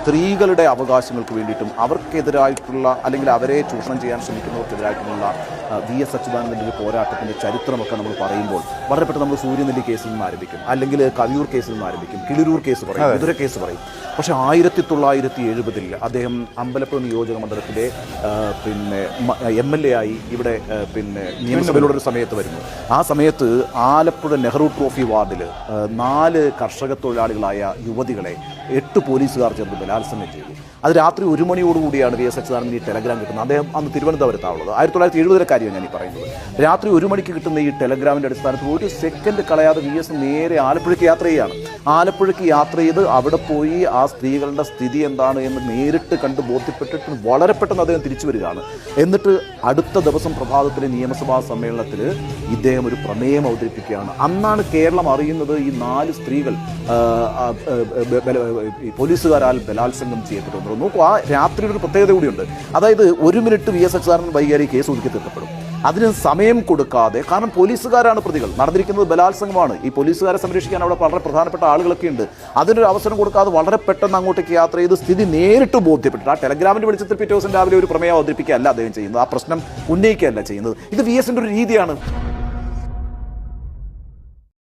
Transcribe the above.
സ്ത്രീകളുടെ അവകാശങ്ങൾക്ക് വേണ്ടിയിട്ടും അവർക്കെതിരായിട്ടുള്ള അല്ലെങ്കിൽ അവരെ ചൂഷണം ചെയ്യാൻ ശ്രമിക്കുന്നവർക്കെതിരായിട്ടുള്ള വി എസ് അച്യുതാനന്ദന്റെ ഒരു പോരാട്ടത്തിന്റെ ചരിത്രമൊക്കെ നമ്മൾ പറയുമ്പോൾ വളരെ പെട്ടെന്ന് നമ്മൾ സൂര്യനെല്ലി കേസിൽ നിന്ന് ആരംഭിക്കും. അല്ലെങ്കിൽ കവിയൂർ കേസിൽ നിന്ന് ആരംഭിക്കും. കിളിരൂർ കേസ് പറയും. മധുര കേസ് പറയും. പക്ഷേ ആയിരത്തി തൊള്ളായിരത്തി എഴുപതിൽ അദ്ദേഹം അമ്പലപ്പുഴ നിയോജക മണ്ഡലത്തിലെ പിന്നെ എം എൽ എ ആയി ഇവിടെ പിന്നെ നിയമസഭയിലൂടെ ഒരു സമയത്ത് വരുന്നു. ആ സമയത്ത് ആലപ്പുഴ നെഹ്റു ട്രോഫി വാർഡിൽ നാല് കർഷക തൊഴിലാളികളായ യുവതികളെ എട്ട് പോലീസുകാർ ചേർന്ന് ബലാത്സംഗം ചെയ്തു. അത് രാത്രി ഒരു മണിയോടുകൂടിയാണ് വി എസ് അച്യുതാനന്ദൻ ഈ ടെലഗ്രാം കിട്ടുന്നത്. അദ്ദേഹം അന്ന് തിരുവനന്തപുരത്താണുള്ളത്. ആയിരത്തി തൊള്ളായിരത്തി എഴുപതിലെ കാര്യമാണ് ഞാൻ ഈ പറയുന്നത്. രാത്രി ഒരു മണിക്ക് കിട്ടുന്ന ഈ ടെലഗ്രാമിന്റെ അടിസ്ഥാനത്തിൽ ഒരു സെക്കൻഡ് കളയാതെ വി എസ് നേരെ ആലപ്പുഴയ്ക്ക് യാത്ര ചെയ്യുകയാണ് ആലപ്പുഴയ്ക്ക് യാത്ര ചെയ്ത് അവിടെ പോയി ആ സ്ത്രീകളുടെ സ്ഥിതി എന്താണ് എന്ന് നേരിട്ട് കണ്ട് ബോധ്യപ്പെട്ടിട്ട് വളരെ പെട്ടെന്ന് അദ്ദേഹം തിരിച്ചു വരികയാണ്. എന്നിട്ട് അടുത്ത ദിവസം പ്രഭാതത്തിലെ നിയമസഭാ സമ്മേളനത്തിൽ ഇദ്ദേഹം ഒരു പ്രമേയം അവതരിപ്പിക്കുകയാണ്. അന്നാണ് കേരളം അറിയുന്നത് ഈ നാല് സ്ത്രീകൾ പോലീസുകാരാൽ ബല- ബലാത്സംഗം ചെയ്യപ്പെട്ടു. നോക്കൂ ആ രാത്രി ഒരു പ്രത്യേകത കൂടിയുണ്ട്. അതായത് ഒരു മിനിറ്റ് വി എസ് അച്യുതാനന്ദൻ വൈകാരി കേസ് ഒതുക്കി തീർക്കപ്പെടും. അതിന് സമയം കൊടുക്കാതെ കാരണം പോലീസുകാരാണ് പ്രതികൾ. നടന്നിരിക്കുന്നത് ബലാത്സംഗമാണ്. ഈ പോലീസുകാരെ സംരക്ഷിക്കാൻ അവിടെ വളരെ പ്രധാനപ്പെട്ട ആളുകളൊക്കെ ഉണ്ട്. അതിനൊരു അവസരം കൊടുക്കാതെ വളരെ പെട്ടെന്ന് അങ്ങോട്ടേക്ക് യാത്ര ചെയ്ത് സ്ഥിതി നേരിട്ട് ബോധ്യപ്പെട്ടു ആ ടെലഗ്രാമിന്റെ വെളിച്ചത്തിൽ പിറ്റേ ദിവസം രാവിലെ ഒരു പ്രമേയം അവതരിപ്പിക്കുകയല്ല അദ്ദേഹം ചെയ്യുന്നത്. ആ പ്രശ്നം ഉന്നയിക്കുകയല്ല ചെയ്യുന്നത്. ഇത് വി എസിന്റെ ഒരു രീതിയാണ്.